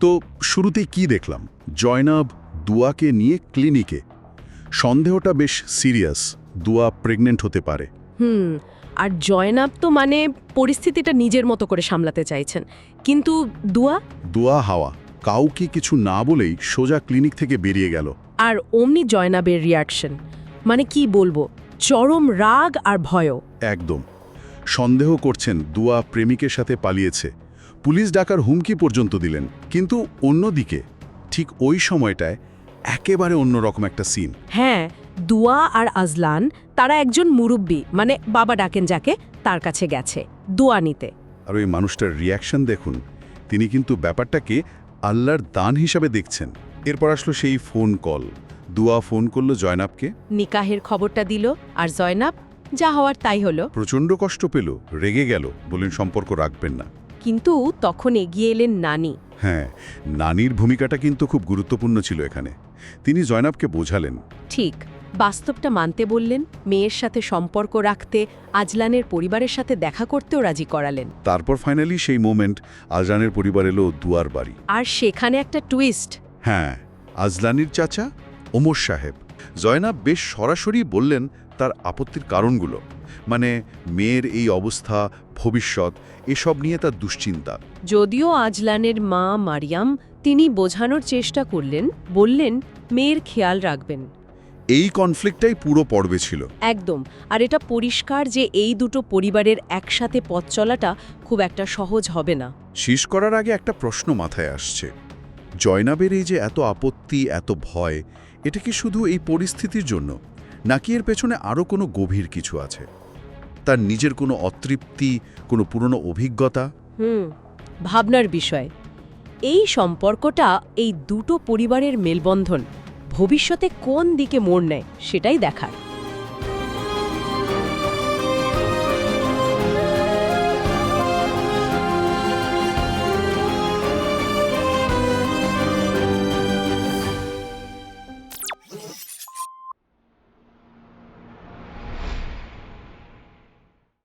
তো শুরুতেই কি দেখলাম? জয়নাব দুয়াকে নিয়ে ক্লিনিকে। সন্দেহটা বেশ সিরিয়াস দুয়া প্রেগনেন্ট হতে পারে। হুম আর জয়নাব তো মানে পরিস্থিতিটা নিজের মতো করে সামলাতে চাইছেন। কিন্তু দুয়া? দুয়া হাওয়া কাউকে কিছু না বলেই সোজা ক্লিনিক থেকে বেরিয়ে গেল। আর অমনি জয়নাবের রিয়াকশন মানে কি বলব চরম রাগ আর ভয়ও। একদম। সন্দেহ করছেন দুয়া প্রেমিকের সাথে পালিয়েছে। পুলিশ ডাকার হুমকি পর্যন্ত দিলেন কিন্তু অন্যদিকে ঠিক ওই সময়টায় একেবারে অন্যরকম একটা সিন হ্যাঁ দুয়া আর আজলান তারা একজন মুরব্বী মানে বাবা ডাকেন যাকে তার কাছে গেছে দুয়া নিতে। আর ওই মানুষটার রিয়াকশন দেখুন তিনি কিন্তু ব্যাপারটাকে আল্লাহর দান হিসাবে দেখছেন। এরপর আসলো সেই ফোন কল দুয়া ফোন করল জয়নাবকে। নিকাহের খবরটা দিল আর জয়নাব যা হওয়ার তাই হলো। প্রচণ্ড কষ্ট পেল রেগে গেল বলেন সম্পর্ক রাখবেন না। কিন্তু তখন এগিয়ে এলেন নানি। হ্যাঁ নানির ভূমিকাটা কিন্তু খুব গুরুত্বপূর্ণ ছিল এখানে। তিনি জয়নাবকে বোঝালেন। ঠিক বাস্তবটা মানতে বললেন মেয়ের সাথে সম্পর্ক রাখতে আজলানের পরিবারের সাথে দেখা করতেও রাজি করালেন। তারপর ফাইনালি সেই মোমেন্ট আজলানের পরিবার এলো দুয়ার বাড়ি। আর সেখানে একটা টুইস্ট হ্যাঁ আজলানির চাচা ওমর সাহেব। জয়নাব বেশ সরাসরি বললেন তার আপত্তির কারণগুলো। মানে মেয়ের এই অবস্থা ভবিষ্যৎ এসব নিয়ে তার দুশ্চিন্তা। যদিও আজলানের মা মারিয়াম তিনি বোঝানোর চেষ্টা করলেন বললেন মেয়ের খেয়াল রাখবেন। এই কনফ্লিক্টটাই পুরো পর্বে ছিল। একদম। আর এটা পরিষ্কার যে এই দুটো পরিবারের একসাথে পথ চলাটা খুব একটা সহজ হবে না। শেষ করার আগে একটা প্রশ্ন মাথায় আসছে। জয়নাবের এই যে এত আপত্তি এত ভয় এটা কি শুধু এই পরিস্থিতির জন্য? নাকি এর পেছনে আরও কোনো গভীর কিছু আছে? তার নিজের কোনো অতৃপ্তি, কোনো পুরনো অভিজ্ঞতা? হুম, ভাবনার বিষয়। এই সম্পর্কটা এই দুটো পরিবারের মেলবন্ধন ভবিষ্যতে কোন দিকে মোড় নেয় সেটাই দেখার।